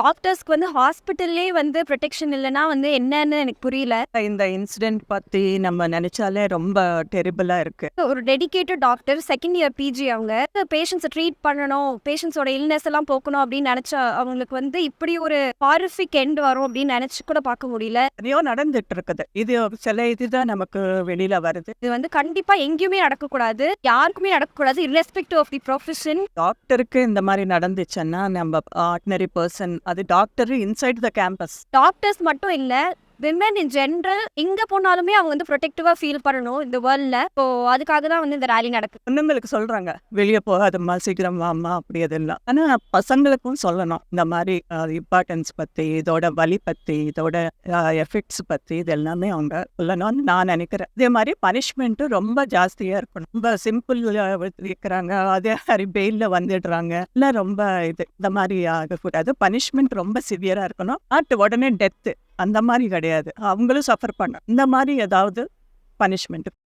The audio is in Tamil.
டாக்டர்ஸ்க்கு வந்து ஹாஸ்பிட்டல்லே வந்து ப்ரொடெக்ஷன் இல்லைன்னா வந்து என்னன்னு எனக்கு புரியல. இந்த இன்சிடென்ட் பத்தி நம்ம நினைச்சாலே ரொம்ப டெரிபிளா இருக்கு. ஒரு dedicated doctor second year PG அவங்க பேஷண்ட்ஸை ட்ரீட் பண்ணணும் பேஷண்ட்ஸோட இல்னஸ் எல்லாம் போக்கணும் அப்படின்னு நினைச்சா அவங்களுக்கு வந்து இப்படி ஒரு ஹாரிஃபிக் எண்ட் வரும் அப்படின்னு நினைச்சு கூட பார்க்க முடியல. எதையோ நடந்துட்டு இருக்குது. இது சில இதுதான் நமக்கு வெளியில வருது. இது வந்து கண்டிப்பா எங்கேயுமே நடக்கக்கூடாது. யாருக்குமே நடக்கக்கூடாது irrespective ஆஃப் தி ப்ரொஃபஷன் டாக்டருக்கு இந்த மாதிரி நடந்துச்சுன்னா நம்ம ஆர்டினரி பர்சன் அது doctor inside the campus doctors மட்டும் இல்ல விமன் இன் ஜென்ரல் எங்க போனாலுமே அவங்க வந்து ப்ரொடெக்டிவா ஃபீல் பண்ணணும் இந்த வேர்ல்ட்ல ஸோ அதுக்காக தான் வந்து இந்த ரேலி நடக்குது. பொண்ணுங்களுக்கு சொல்றாங்க வெளியே போகாதம்மா சீக்கிரம் வாம்மா அப்படி அதெல்லாம் ஆனா பசங்களுக்கும் சொல்லணும். இந்த மாதிரி இம்பார்ட்டன்ஸ் பத்தி இதோட வலி பத்தி இதோட எஃபெக்ட்ஸ் பத்தி இது எல்லாமே அவங்க சொல்லணும்னு நான் நினைக்கிறேன். இதே மாதிரி பனிஷ்மெண்ட்டும் ரொம்ப ஜாஸ்தியா இருக்கணும். ரொம்ப சிம்பிள் இருக்கிறாங்க அதே மாதிரி பெயில்ல வந்துடுறாங்க. இல்லை ரொம்ப இது இந்த மாதிரி ஆகக்கூடாது. பனிஷ்மெண்ட் ரொம்ப சிவியரா இருக்கணும். பட் உடனே டெத்து அந்த மாதிரி கிடையாது. அவங்களும் சஃபர் பண்ண இந்த மாதிரி ஏதாவது பனிஷ்மெண்ட்